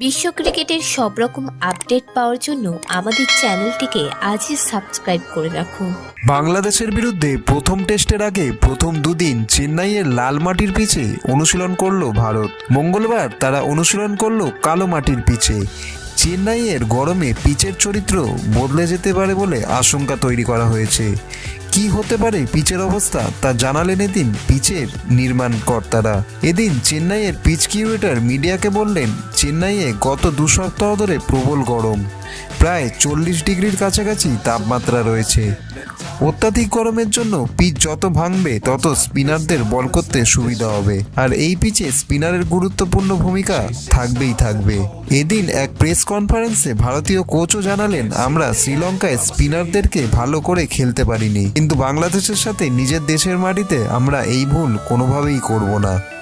বিশ্ব ক্রিকেটের সব রকম আপডেট পাওয়ার জন্য আমাদের চ্যানেলটিকে আজই সাবস্ক্রাইব করে রাখুন বাংলাদেশের বিরুদ্ধে প্রথম টেস্টের আগে প্রথম দুদিন চেন্নাইয়ের লাল মাটির পিচে অনুশীলন করল ভারত। মঙ্গলবার তারা অনুশীলন করল কালো মাটির পিচে। চেন্নাইয়ের গরমে পিচের চরিত্র বদলে যেতে পারে বলে আশঙ্কা তৈরি করা হয়েছে। কি হতে পারে পিচের অবস্থা তা জানালেন এদিন পিচের নির্মাণ কর্তারা। এদিন চেন্নাইয়ের পিচ কিউরেটার মিডিয়াকে বললেন, চেন্নাইয়ে গত দু সপ্তাহ ধরে প্রবল গরম। প্রায় চল্লিশ ডিগ্রির কাছাকাছি তাপমাত্রা রয়েছে। অত্যাধিক গরমের জন্য পিচ যত ভাঙবে, তত স্পিনারদের বল করতে সুবিধা হবে। আর এই পিচে স্পিনারের গুরুত্বপূর্ণ ভূমিকা থাকবেই থাকবে। এদিন এক প্রেস কনফারেন্সে ভারতীয় কোচও জানালেন, আমরা শ্রীলঙ্কায় স্পিনারদেরকে ভালো করে খেলতে পারিনি। কিন্তু বাংলাদেশের সাথে নিজের দেশের মাটিতে আমরা এই ভুল কোনোভাবেই করব না।